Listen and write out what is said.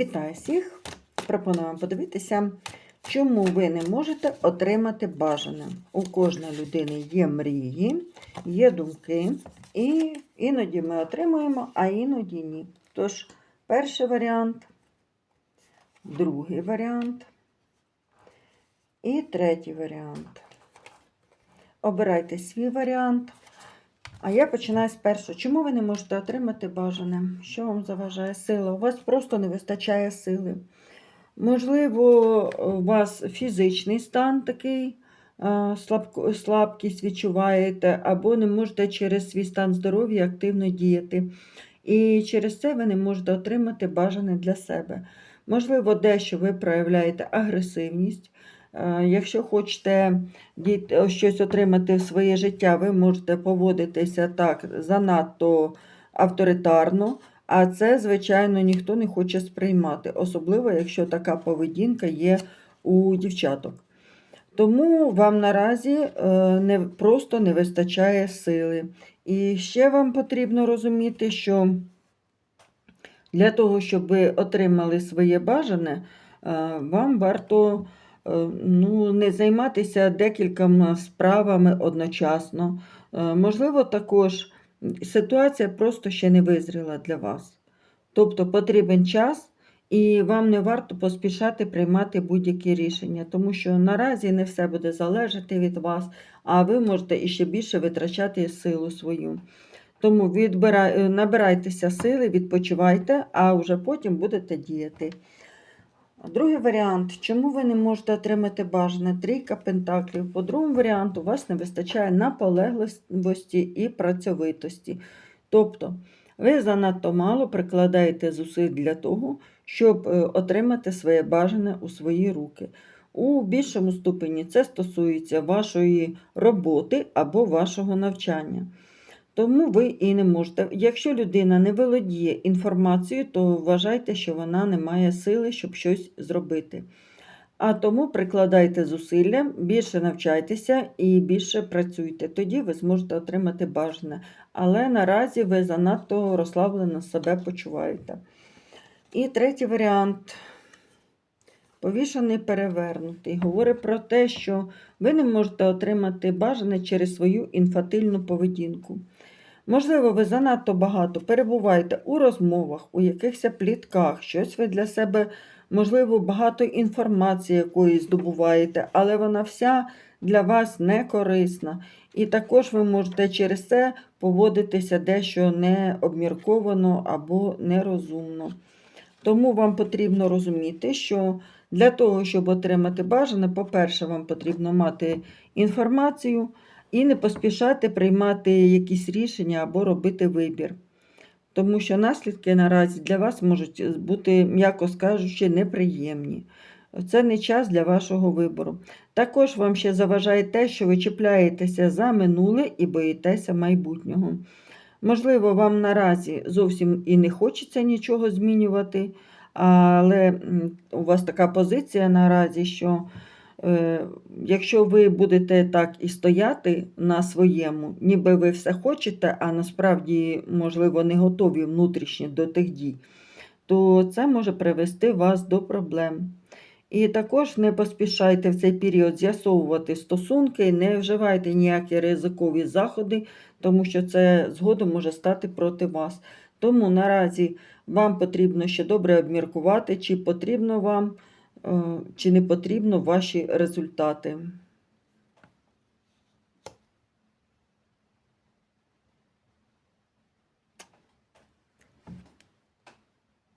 Вітаю всіх! Пропоную вам подивитися, чому ви не можете отримати бажане. У кожної людини є мрії, є думки, і іноді ми отримуємо, а іноді ні. Тож, перший варіант, другий варіант і третій варіант. Обирайте свій варіант. А я починаю з першого. Чому ви не можете отримати бажане? Що вам заважає сила? У вас просто не вистачає сили. Можливо, у вас фізичний стан такий, слабкість відчуваєте, або не можете через свій стан здоров'я активно діяти. І через це ви не можете отримати бажане для себе. Можливо, дещо ви проявляєте агресивність. Е, Якщо хочете е, щось отримати в своє життя, ви можете поводитися так занадто авторитарно, а це, звичайно, ніхто не хоче сприймати, особливо якщо така поведінка є у дівчаток. Тому вам наразі е, не, просто не вистачає сили. І ще вам потрібно розуміти, що для того, щоб ви отримали своє бажане, вам варто ну, не займатися декількома справами одночасно. Е, Можливо, також ситуація просто ще не визріла для вас. Тобто потрібен час, і вам не варто поспішати приймати будь-які рішення, тому що наразі не все буде залежати від вас, а ви можете іще більше витрачати силу свою. Тому відбирай, е, набирайтеся сили, відпочивайте, а вже потім будете діяти. Другий варіант. Чому ви не можете отримати бажане? Трійка пентаклів. По другому варіанту у вас не вистачає наполегливості і працьовитості. Тобто, ви занадто мало прикладаєте зусиль для того, щоб е, отримати своє бажане у свої руки. У більшому ступені це стосується вашої роботи або вашого навчання. Тому ви і не можете. Якщо людина не володіє інформацією, то вважайте, що вона не має сили, щоб щось зробити. А тому прикладайте зусилля, більше навчайтеся і більше працюйте. Тоді ви зможете отримати бажане. Але наразі ви занадто розслаблено себе почуваєте. І третій варіант. Повішаний перевернутий. Говорить про те, що ви не можете отримати бажане через свою інфатильну поведінку. Можливо, ви занадто багато перебуваєте у розмовах, у якихось плітках, щось ви для себе, можливо, багато інформації якої здобуваєте, але вона вся для вас не корисна. І також ви можете через це поводитися дещо необмірковано або нерозумно. Тому вам потрібно розуміти, що для того, щоб отримати бажане, по-перше, вам потрібно мати інформацію і не поспішати приймати якісь рішення або робити вибір. Тому що наслідки наразі для вас можуть бути, м'яко скажучи, неприємні. Це не час для вашого вибору. Також вам ще заважає те, що ви чіпляєтеся за минуле і боїтеся майбутнього. Можливо, вам наразі зовсім і не хочеться нічого змінювати, але у вас така позиція наразі, що е, якщо ви будете так і стояти на своєму, ніби ви все хочете, а насправді, можливо, не готові внутрішні до тих дій, то це може привести вас до проблем. І також не поспішайте в цей період з'ясовувати стосунки, не вживайте ніякі ризикові заходи, тому що це згодом може стати проти вас. Тому наразі вам потрібно ще добре обміркувати, чи потрібно вам, е, чи не потрібно ваші результати.